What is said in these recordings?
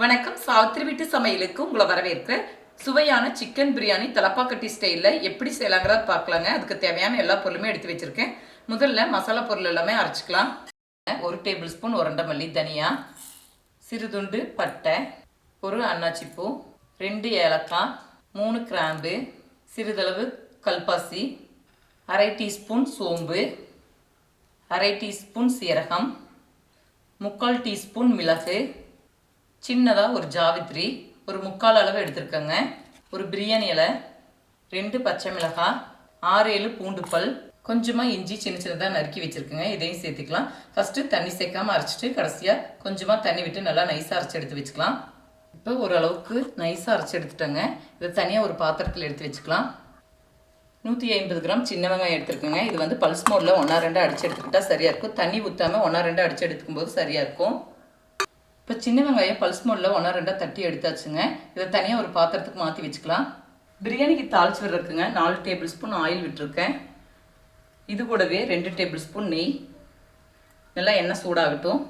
வணக்கம். சாவித்திரி வீட்டு சமையலுக்கு உங்களை வரவேற்கிறேன். சுவையான சிக்கன் பிரியாணி தலப்பாக்கட்டி ஸ்டைலில் எப்படி செய்யலாங்கிறத பார்க்கலாங்க. அதுக்கு தேவையான எல்லா பொருளுமே எடுத்து வச்சுருக்கேன். முதல்ல மசாலா பொருள் எல்லாமே அரைச்சிக்கலாம். ஒரு டேபிள் ஸ்பூன் உரண்டை மல்லி தனியா. சிறுதுண்டு பட்டை ஒரு அன்னாச்சிப்பூ ரெண்டு ஏலக்காய் மூணு கிராம்பு சிறிதளவு கல்பாசி அரை டீஸ்பூன் சோம்பு அரை டீஸ்பூன் சீரகம் முக்கால் டீஸ்பூன் மிளகு சின்னதாக ஒரு ஜாவித்ரி ஒரு முக்கால் அளவு எடுத்திருக்கேங்க. ஒரு பிரியாணி இலை ரெண்டு பச்சை மிளகாய் ஆறு ஏழு பூண்டு பல் கொஞ்சமாக இஞ்சி சின்ன சின்னதாக நறுக்கி வச்சுருக்கேங்க. இதையும் சேர்த்துக்கலாம். ஃபஸ்ட்டு தண்ணி சேர்க்காம அரைச்சிட்டு கடைசியாக கொஞ்சமாக தண்ணி விட்டு நல்லா நைஸாக அரைச்சி எடுத்து வச்சுக்கலாம். இப்போ ஓரளவுக்கு நைஸாக அரைச்சி எடுத்துட்டோங்க. இதை தனியாக ஒரு பாத்திரத்தில் எடுத்து வச்சுக்கலாம். நூற்றி ஐம்பது கிராம் சின்ன வெங்காயம் எடுத்துருக்கேங்க. இது வந்து பல்ஸ் மோடில் ஒன்றா ரெண்டு அடிச்சு எடுத்துக்கிட்டால் சரியாக இருக்கும். தண்ணி ஊற்றாமல் ஒன்றா ரெண்டு அடிச்சு எடுத்துக்கும்போது சரியாக இருக்கும். இப்போ சின்ன வெங்காயம் பல்ஸ் மோடில் ஒன்றா ரெண்டாக தட்டி எடுத்தாச்சுங்க. இதை தனியாக ஒரு பாத்திரத்துக்கு மாற்றி வச்சுக்கலாம். பிரியாணிக்கு தாளிச்சு விட்றதுக்குங்க நாலு டேபிள் ஸ்பூன் ஆயில் விட்டுருக்கேன். இது கூடவே ரெண்டு டேபிள் ஸ்பூன் நெய். நல்லா எண்ணெய் சூடாகட்டும்.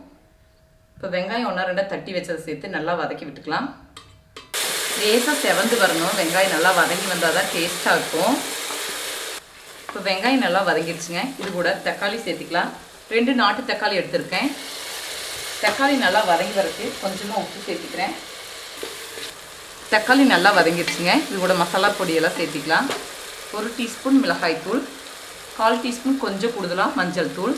இப்போ வெங்காயம் ஒன்றா ரெண்டாக தட்டி வச்சதை சேர்த்து நல்லா வதக்கி விட்டுக்கலாம். லேசாக செவந்து வரணும். வெங்காயம் நல்லா வதங்கி வந்தால் தான் டேஸ்ட்டாக இருக்கும். இப்போ வெங்காயம் நல்லா வதங்கிடுச்சுங்க இது கூட தக்காளி சேர்த்துக்கலாம். ரெண்டு நாட்டு தக்காளி எடுத்திருக்கேன். தக்காளி நல்லா வதங்கி வரக்கு கொஞ்சமாக உப்பு சேர்த்துக்கிறேன். தக்காளி நல்லா வதங்கிடுச்சுங்க இது கூட மசாலா பொடியெல்லாம் சேர்த்திக்கலாம். ஒரு டீஸ்பூன் மிளகாய்த்தூள் கால் டீஸ்பூன் கொஞ்சம் கூடுதலாக மஞ்சள் தூள்.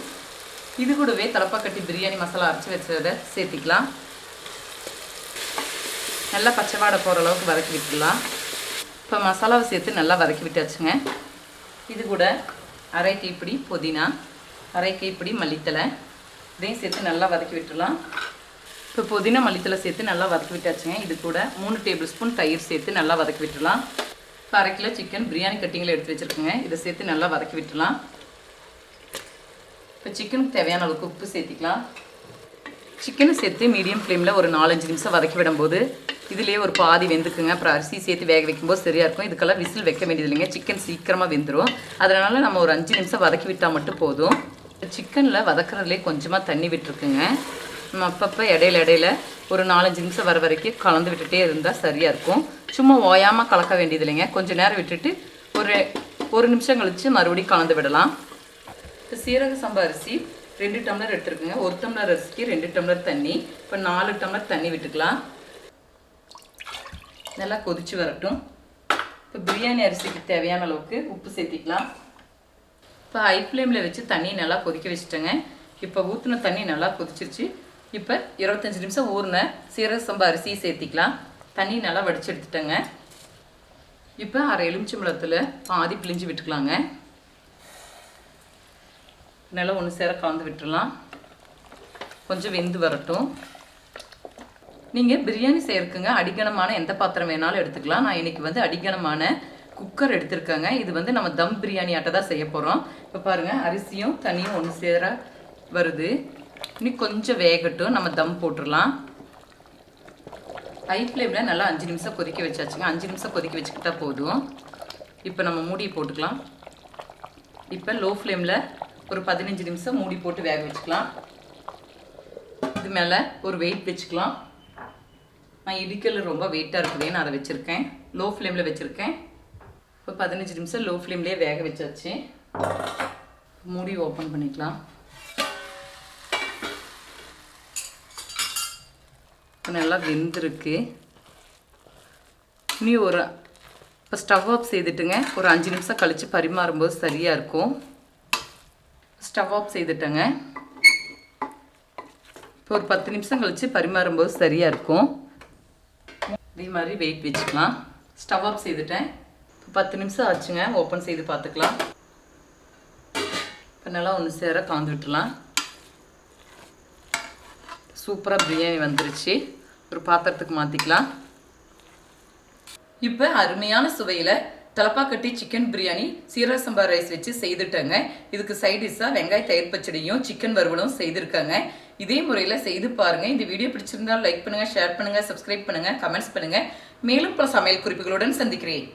இது கூடவே தலப்பாக்கட்டி பிரியாணி மசாலா அரைச்சி வச்சதை சேர்த்திக்கலாம். நல்லா பச்சை வாடை போகிற அளவுக்கு வதக்கி விட்டுடலாம். இப்போ மசாலாவை சேர்த்து நல்லா வதக்கி விட்டாச்சுங்க. இது கூட அரை கைப்பிடி புதினா அரை கைப்பிடி மல்லித்தலை இதையும் சேர்த்து நல்லா வதக்கி விட்டுடலாம். இப்போ புதினா மல்லித்தலை சேர்த்து நல்லா வதக்கி விட்டாச்சுங்க. இது கூட மூணு டேபிள் ஸ்பூன் தயிர் சேர்த்து நல்லா வதக்கி விட்டுடலாம். இப்போ அரை கிலோ சிக்கன் பிரியாணி கட்டிங்கில் எடுத்து வச்சுருக்கோங்க. இதை சேர்த்து நல்லா வதக்கி விட்டுடலாம். இப்போ சிக்கனுக்கு தேவையான அளவுக்கு உப்பு சேர்த்திக்கலாம். சிக்கனை சேர்த்து மீடியம் ஃப்ளேமில் ஒரு நாலஞ்சு நிமிஷம் வதக்கி விடும்போது இதுலேயே ஒரு பாதி வெந்துக்குங்க. அப்புறம் அரிசி சேர்த்து வேக வைக்கும்போது சரியாக இருக்கும். இதுக்கெல்லாம் விசில் வைக்க வேண்டியது இல்லைங்க சிக்கன் சீக்கிரமாக வெந்துடும் அதனால் நம்ம ஒரு அஞ்சு நிமிஷம் வதக்கி விட்டால் மட்டும் போதும். சிக்கனில் வதக்குறதுலேயே கொஞ்சமாக தண்ணி விட்டுருக்குங்க. நம்ம அப்பப்போ இடையில இடையில ஒரு நாலஞ்சு நிமிஷம் வர வரைக்கும் கலந்து விட்டுட்டே இருந்தால் சரியாக இருக்கும். சும்மா ஓயாமல் கலக்க வேண்டியது இல்லைங்க. கொஞ்சம் நேரம் விட்டுட்டு ஒரு ஒரு நிமிஷம் கழித்து மறுபடியும் கலந்து விடலாம். இப்போ சீரக சம்பா அரிசி ரெண்டு டம்ளர் எடுத்துருக்குங்க. ஒரு டம்ளர் அரிசிக்கு ரெண்டு டம்ளர் தண்ணி. இப்போ நாலு டம்ளர் தண்ணி விட்டுக்கலாம். நல்லா கொதிச்சு வரட்டும். இப்போ பிரியாணி அரிசிக்கு தேவையான அளவுக்கு உப்பு சேர்த்திக்கலாம். இப்போ ஹை ஃப்ளேமில் வச்சு தண்ணி நல்லா கொதிக்க வச்சுட்டேங்க. இப்போ ஊற்றின தண்ணி நல்லா கொதிச்சிருச்சு. இப்போ இருபத்தஞ்சி நிமிஷம் ஊறின சீரக சம்பா அரிசியை சேர்த்திக்கலாம். தண்ணி நல்லா வடிச்சு எடுத்துட்டேங்க. இப்போ அரை எலுமிச்சம்பழத்தில் பாதி பிழிஞ்சு விட்டுக்கலாங்க. நல்லா ஒன்று சேர கலந்து விட்டுடலாம் கொஞ்சம் வெந்து வரட்டும். நீங்கள் பிரியாணி செய்யறதுக்குங்க அடிக்கணமான எந்த பாத்திரம் வேணாலும் எடுத்துக்கலாம். நான் இன்னைக்கு வந்து அடிக்கணமான குக்கர் எடுத்திருக்கேங்க. இது வந்து நம்ம தம் பிரியாணி ஆட்டை தான் செய்ய போகிறோம் இப்போ பாருங்கள் அரிசியும் தண்ணியும் ஒன்று சேர வருது. இன்னும் கொஞ்சம் வேகட்டும். நம்ம தம் போட்டுடலாம். ஹை ஃப்ளேமில் நல்லா அஞ்சு நிமிஷம் கொதிக்க வச்சாச்சுங்க. அஞ்சு நிமிஷம் கொதிக்க வச்சுக்கிட்டா போதும். இப்போ நம்ம மூடியை போட்டுக்கலாம். இப்போ லோ ஃப்ளேமில் ஒரு பதினஞ்சு நிமிஷம் மூடி போட்டு வேக வச்சுக்கலாம். இது மேலே ஒரு வெயிட் வச்சுக்கலாம். நான் இடிக்கல் ரொம்ப வெயிட்டாக இருக்குதே நான் அதை வச்சுருக்கேன். லோ ஃப்ளேமில் வச்சுருக்கேன். இப்போ பதினஞ்சு நிமிஷம் லோ ஃப்ளேம்லேயே வேக வச்சாச்சு. மூடி ஓப்பன் பண்ணிக்கலாம். இப்போ நல்லா வெந்திருக்கு. இனி ஒரு இப்போ ஸ்டவ் ஆஃப் செய்துட்டுங்க. ஒரு அஞ்சு நிமிஷம் கழித்து பரிமாறும்போது சரியாக இருக்கும். ஸ்டவ் ஆஃப் செய்துட்டேங்க. இப்போ ஒரு பத்து நிமிஷம் கழித்து பரிமாறும்போது சரியாக இருக்கும். இதே மாதிரி வெயிட் வச்சுக்கலாம். ஸ்டவ் ஆஃப் செய்துட்டேன். பத்து நிமிஷம் ஆச்சுங்க. ஓப்பன் செய்து பார்த்துக்கலாம். இப்போ நல்லா ஒன்று சேர காந்து விட்டுலாம் சூப்பராக பிரியாணி வந்துருச்சு. ஒரு பாத்திரத்துக்கு மாற்றிக்கலாம் இப்போ அருமையான சுவையில் தலப்பாக்கட்டி சிக்கன் பிரியாணி சீரக சம்பா ரைஸ் வச்சு செய்துட்டேங்க. இதுக்கு சைட் டிஷ்ஷாக வெங்காய தயிர் பச்சடியும் சிக்கன் வறுவலும் செய்திருக்காங்க. இதே முறையில் செய்து பாருங்கள் இந்த வீடியோ பிடிச்சிருந்தால் லைக் பண்ணுங்கள் ஷேர் பண்ணுங்கள் சப்ஸ்கிரைப் பண்ணுங்கள் கமெண்ட்ஸ் பண்ணுங்கள் மேலும் பல சமையல் குறிப்புகளுடன் சந்திக்கிறேன்.